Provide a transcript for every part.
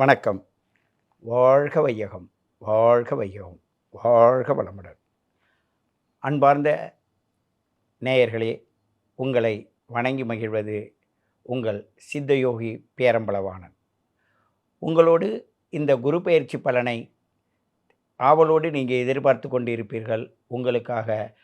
வணக்கம். வாழ்க வையகம் வாழ்க வையகம் வாழ்க வளமுடன். அன்பார்ந்த நேயர்களே உங்களை வணங்கி மகிழ்வது உங்கள் சித்தயோகி பேரம்பளவானன் உங்களோடு இந்த குரு பயிற்சி பலனை ஆவலோடு நீங்கள் எதிர்பார்த்து கொண்டிருப்பீர்கள். உங்களுக்காக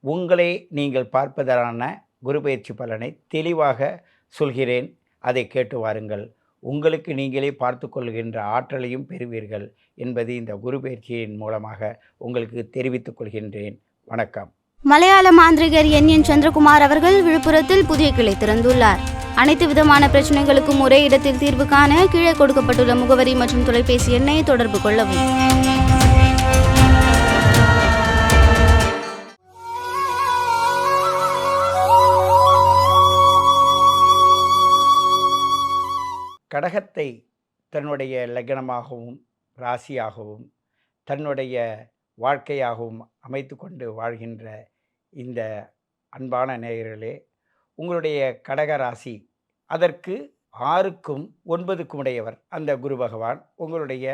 உங்களை நீங்கள் பார்ப்பதற்கான குரு பயிற்சி பலனை தெளிவாக சொல்கிறேன். அதை கேட்டு வாருங்கள். உங்களுக்கு நீங்களே பார்த்து கொள்கின்ற ஆற்றலையும் பெறுவீர்கள் என்பது இந்த குரு பயிற்சியின் மூலமாக உங்களுக்கு தெரிவித்துக் கொள்கின்றேன். வணக்கம். மலையாள மாந்திரிகர் என். என். சந்திரகுமார் அவர்கள் விழுப்புரத்தில் புதிய கிளை திறந்துள்ளார். அனைத்து விதமான பிரச்சனைகளுக்கும் ஒரே இடத்தில் தீர்வு காண கீழே கொடுக்கப்பட்டுள்ள முகவரி மற்றும் தொலைபேசி எண்ணை தொடர்பு கொள்ளவும். கடகத்தை தன்னுடைய லக்னமாகவும் ராசியாகவும் தன்னுடைய வாழ்க்கையாகவும் அமைத்து கொண்டு வாழ்கின்ற இந்த அன்பான நேயர்களே உங்களுடைய கடக ராசி அதற்கு ஆறுக்கும் ஒன்பதுக்கும் உடையவர் அந்த குரு பகவான் உங்களுடைய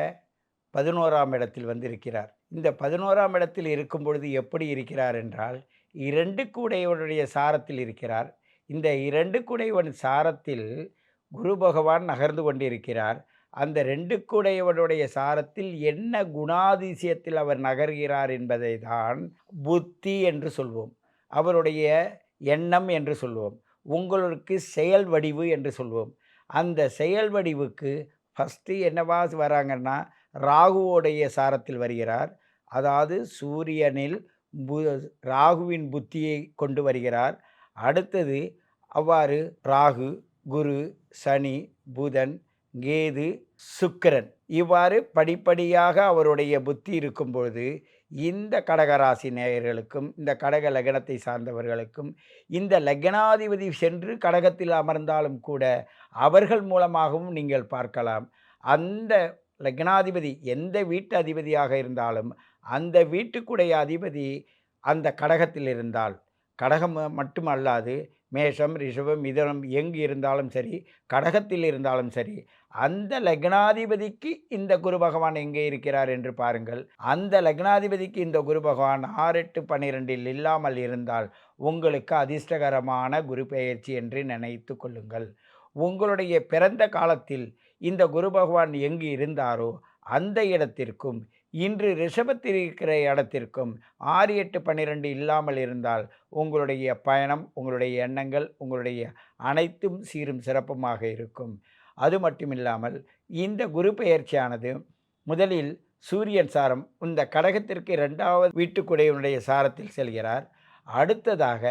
பதினோராம் இடத்தில் வந்திருக்கிறார். இந்த பதினோராம் இடத்தில் இருக்கும் பொழுது எப்படி இருக்கிறார் என்றால் இரண்டு கூடையவனுடைய சாரத்தில் இருக்கிறார். இந்த இரண்டு கூடையவன் சாரத்தில் குரு பகவான் நகர்ந்து கொண்டிருக்கிறார். அந்த ரெண்டு கூடையவனுடைய சாரத்தில் என்ன குணாதிசயத்தில் அவர் நகர்கிறார் என்பதை தான் புத்தி என்று சொல்வோம். அவருடைய எண்ணம் என்று சொல்வோம். உங்களுக்கு செயல் வடிவு என்று சொல்வோம். அந்த செயல் வடிவுக்கு ஃபஸ்ட்டு என்னவா வராங்கன்னா ராகுவோடைய சாரத்தில் வருகிறார். அதாவது சூரியனில் பு ராகுவின் புத்தியை கொண்டு வருகிறார். அடுத்தது அவ்வாறு ராகு குரு சனி புதன் கேது சுக்கரன். இவ்வாறு படிப்படியாக அவருடைய புத்தி இருக்கும் பொழுது இந்த கடகராசி நேயர்களுக்கும் இந்த கடக லக்னத்தை சார்ந்தவர்களுக்கும் இந்த லக்னாதிபதி சென்று கடகத்தில் அமர்ந்தாலும் கூட அவர்கள் மூலமாகவும் நீங்கள் பார்க்கலாம். அந்த லக்னாதிபதி எந்த வீட்டு அதிபதியாக இருந்தாலும் அந்த வீட்டுக்குடைய அதிபதி அந்த கடகத்தில் இருந்தால் கடகம் மட்டுமல்லாது மேஷம் ரிஷபம் மிதனம் எங்கு இருந்தாலும் சரி கடகத்தில் இருந்தாலும் சரி அந்த லக்னாதிபதிக்கு இந்த குரு பகவான் எங்கே இருக்கிறார் என்று பாருங்கள். அந்த லக்னாதிபதிக்கு இந்த குரு பகவான் ஆறு எட்டு பன்னிரெண்டில் இல்லாமல் இருந்தால் உங்களுக்கு அதிர்ஷ்டகரமான குரு பெயர்ச்சி என்று நினைத்து கொள்ளுங்கள். உங்களுடைய பிறந்த காலத்தில் இந்த குரு பகவான் எங்கு இருந்தாரோ அந்த இடத்திற்கும் இன்று ரிஷபத்தில் இருக்கிற இடத்திற்கும் ஆறு எட்டு பன்னிரெண்டு இல்லாமல் இருந்தால் உங்களுடைய பயணம் உங்களுடைய எண்ணங்கள் உங்களுடைய அனைத்தும் சீரும் சிறப்புமாக இருக்கும். அது மட்டுமில்லாமல் இந்த குரு பெயர்ச்சியானது முதலில் சூரியன் சாரம் இந்த கடகத்திற்கு இரண்டாவது வீட்டுக்குடையவனுடைய சாரத்தில் செல்கிறார். அடுத்ததாக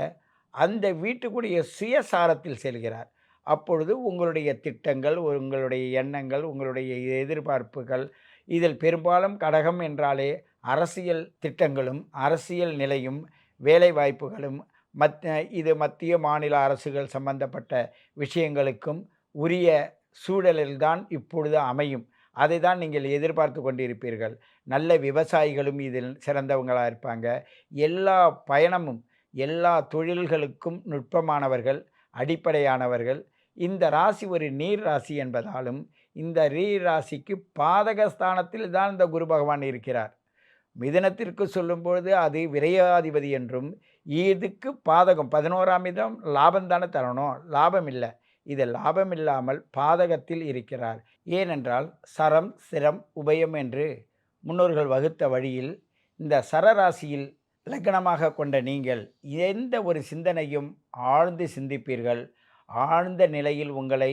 அந்த வீட்டுக்குடைய சுயசாரத்தில் செல்கிறார். அப்பொழுது உங்களுடைய திட்டங்கள் உங்களுடைய எண்ணங்கள் உங்களுடைய எதிர்பார்ப்புகள் இதில் பெரும்பாலும் கடகம் என்றாலே அரசியல் திட்டங்களும் அரசியல் நிலையும் வேலைவாய்ப்புகளும் மத் இது மத்திய மாநில அரசுகள் சம்பந்தப்பட்ட விஷயங்களுக்கும் உரிய சூழலில்தான் இப்பொழுது அமையும். அதை தான் நீங்கள் எதிர்பார்த்து கொண்டிருப்பீர்கள். நல்ல விவசாயிகளும் இதில் சிறந்தவங்களாக இருப்பாங்க. எல்லா பயணமும் எல்லா தொழில்களுக்கும் நுட்பமானவர்கள் அடிப்படையானவர்கள். இந்த ராசி ஒரு நீர் ராசி என்பதாலும் இந்த ரீ ராசிக்கு பாதகஸ்தானத்தில் தான் இந்த குரு பகவான் இருக்கிறார். மிதனத்திற்கு சொல்லும்பொழுது அது விரையாதிபதி என்றும் இதுக்கு பாதகம் பதினோராம் இதம் லாபம் தானே தரணும் லாபம் இல்லை. இது லாபம் இல்லாமல் பாதகத்தில் இருக்கிறார். ஏனென்றால் சரம் சிரம் உபயம் என்று முன்னோர்கள் வகுத்த வழியில் இந்த சரராசியில் லக்னமாக கொண்ட நீங்கள் எந்த ஒரு சிந்தனையும் ஆழ்ந்து சிந்திப்பீர்கள். ஆழ்ந்த நிலையில் உங்களை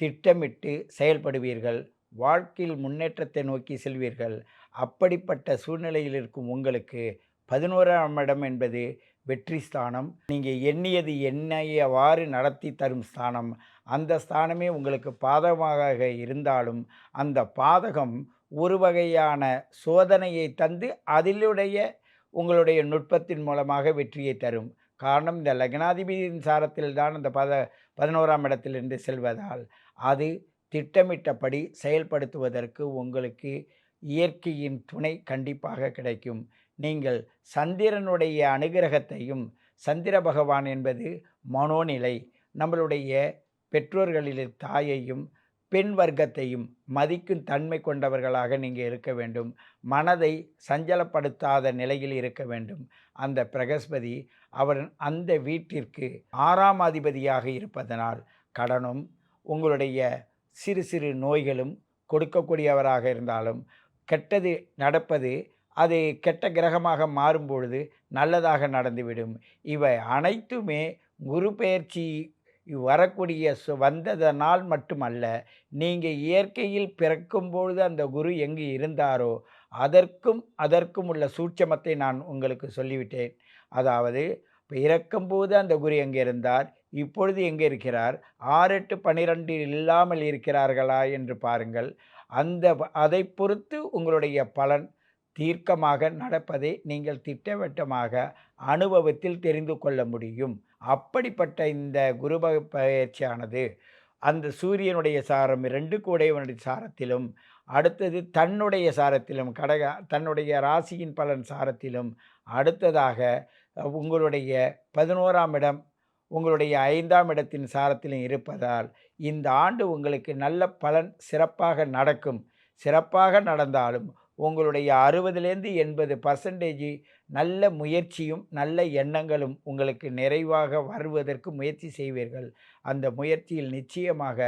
திட்டமிட்டு செயல்படுவீர்கள். வாழ்க்கையில் முன்னேற்றத்தை நோக்கி செல்வீர்கள். அப்படிப்பட்ட சூழ்நிலையில் இருக்கும் உங்களுக்கு பதினோராம் இடம் என்பது வெற்றி ஸ்தானம். நீங்கள் எண்ணியது எண்ணியவாறு நடத்தி தரும் ஸ்தானம். அந்த ஸ்தானமே உங்களுக்கு பாதகமாக இருந்தாலும் அந்த பாதகம் ஒரு வகையான சோதனையை தந்து அதிலுடைய உங்களுடைய நுட்பத்தின் மூலமாக வெற்றியை தரும். காரணம் இந்த லக்னாதிபதியின் சாரத்தில் தான் அந்த பத பதினோராம் இடத்திலிருந்து செல்வதால். அது திட்டமிட்டபடி செயல்படுத்துவதற்கு உங்களுக்கு இயற்கையின் துணை கண்டிப்பாக கிடைக்கும். நீங்கள் சந்திரனுடைய அனுகிரகத்தையும் சந்திர பகவான் என்பது மனோநிலை நம்மளுடைய பெற்றோர்களில் தாயையும் பெண் வர்க்கத்தையும் மதிக்கும் தன்மை கொண்டவர்களாக நீங்கள் இருக்க வேண்டும். மனதை சஞ்சலப்படுத்தாத நிலையில் இருக்க வேண்டும். அந்த பிரகஸ்பதி அவர் அந்த வீட்டிற்கு ஆறாம் அதிபதியாக இருப்பதனால் கடனும் உங்களுடைய சிறு சிறு நோய்களும் கொடுக்கக்கூடியவராக இருந்தாலும் கெட்டது நடப்பது அது கெட்ட கிரகமாக மாறும் பொழுது நல்லதாக நடந்துவிடும். இவை அனைத்துமே குரு பெயர்ச்சி வரக்கூடிய சு- வந்ததனால் மட்டுமல்ல நீங்கள் இயற்கையில் பிறக்கும் பொழுது அந்த குரு எங்கு இருந்தாரோ அதற்கும் அதற்கும் உள்ள சூட்சமத்தை நான் உங்களுக்கு சொல்லிவிட்டேன். அதாவது பிறக்கும்போது அந்த குரு எங்கே இருந்தார் இப்பொழுது எங்கே இருக்கிறார்? ஆறு எட்டு பனிரெண்டில் இல்லாமல் இருக்கிறார்களா என்று பாருங்கள். அந்த அதை பொறுத்து உங்களுடைய பலன் தீர்க்கமாக நடப்பதை நீங்கள் திட்டவட்டமாக அனுபவத்தில் தெரிந்து கொள்ள முடியும். அப்படிப்பட்ட இந்த குரு பயிற்சியானது அந்த சூரியனுடைய சாரம் ரெண்டு கூடையவனுடைய சாரத்திலும் அடுத்தது தன்னுடைய சாரத்திலும் கடக தன்னுடைய ராசியின் பலன் சாரத்திலும் அடுத்ததாக உங்களுடைய பதினோராம் இடம் உங்களுடைய ஐந்தாம் இடத்தின் சாரத்திலும் இருப்பதால் இந்த ஆண்டு உங்களுக்கு நல்ல பலன் சிறப்பாக நடக்கும். சிறப்பாக நடந்தாலும் உங்களுடைய அறுபதுலேருந்து எண்பது பர்சன்டேஜ் நல்ல முயற்சியும் நல்ல எண்ணங்களும் உங்களுக்கு நிறைவாக வருவதற்கு முயற்சி செய்வீர்கள். அந்த முயற்சியில் நிச்சயமாக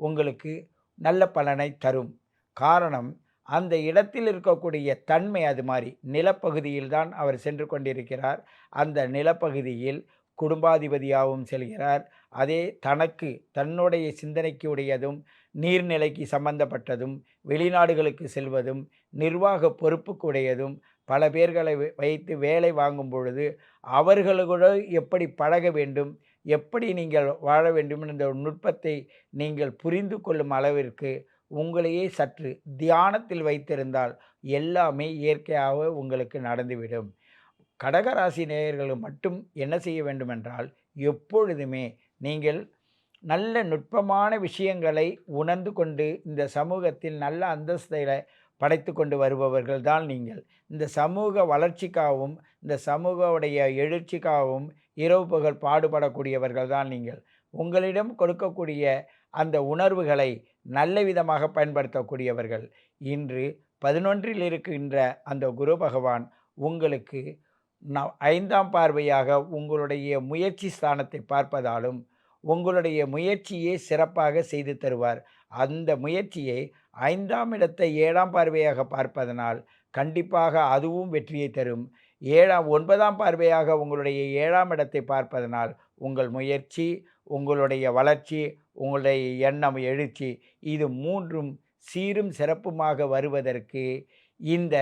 உங்களுக்கு நல்ல பலனை தரும். காரணம் அந்த இடத்தில் இருக்கக்கூடிய தன்மை அது மாதிரி நிலப்பகுதியில் தான் அவர் சென்று கொண்டிருக்கிறார். அந்த நிலப்பகுதியில் குடும்பாதிபதியாகவும் செல்கிறார். அதே தனக்கு தன்னுடைய சிந்தனைக்கு உடையதும் நீர்நிலைக்கு சம்பந்தப்பட்டதும் வெளிநாடுகளுக்கு செல்வதும் நிர்வாக பொறுப்புக்குடையதும் பல பேர்களை வைத்து வேலை வாங்கும் பொழுது அவர்களோடு எப்படி பழக வேண்டும் எப்படி நீங்கள் வாழ வேண்டும் என்ற நுட்பத்தை நீங்கள் புரிந்து கொள்ளும் அளவிற்கு உங்களையே சற்று தியானத்தில் வைத்திருந்தால் எல்லாமே இயற்கையாக உங்களுக்கு நடந்துவிடும். கடகராசி நேயர்கள் மட்டும் என்ன செய்ய வேண்டுமென்றால் எப்பொழுதுமே நீங்கள் நல்ல நுட்பமான விஷயங்களை உணர்ந்து கொண்டு இந்த சமூகத்தில் நல்ல அந்தஸ்தை படைத்து கொண்டு வருபவர்கள் தான் நீங்கள். இந்த சமூக வளர்ச்சிக்காகவும் இந்த சமூகவுடைய எழுச்சிக்காகவும் இரவு பகல் பாடுபடக்கூடியவர்கள் தான் நீங்கள். உங்களிடம் கொடுக்கக்கூடிய அந்த உணர்வுகளை நல்ல விதமாக பயன்படுத்தக்கூடியவர்கள். இன்று பதினொன்றில் இருக்கின்ற அந்த குரு பகவான் உங்களுக்கு ந- ஐந்தாம் பார்வையாக உங்களுடைய முயற்சி ஸ்தானத்தை பார்ப்பதாலும் உங்களுடைய முயற்சியை சிறப்பாக செய்து தருவார். அந்த முயற்சியை ஐந்தாம் இடத்தை ஏழாம் பார்வையாக பார்ப்பதனால் கண்டிப்பாக அதுவும் வெற்றியை தரும். ஏழாம் ஒன்பதாம் பார்வையாக உங்களுடைய ஏழாம் இடத்தை பார்ப்பதனால் உங்கள் முயற்சி உங்களுடைய வளர்ச்சி உங்களுடைய எண்ணம் எழுச்சி இது மூன்றும் சீரும் சிறப்புமாக வருவதற்கு இந்த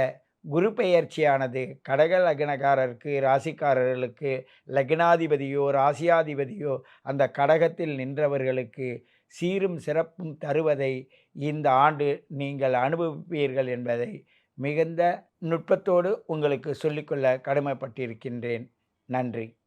குரு பெயர்ச்சியானது. கடக லக்னக்காரருக்கு ராசிக்காரர்களுக்கு லக்னாதிபதியோ ராசியாதிபதியோ அந்த கடகத்தில் நின்றவர்களுக்கு சீரும் சிறப்பும் தருவதை இந்த ஆண்டு நீங்கள் அனுபவிப்பீர்கள் என்பதை மிகுந்த நுட்பத்தோடு உங்களுக்கு சொல்லிக்கொள்ள கடமைப்பட்டிருக்கின்றேன். நன்றி.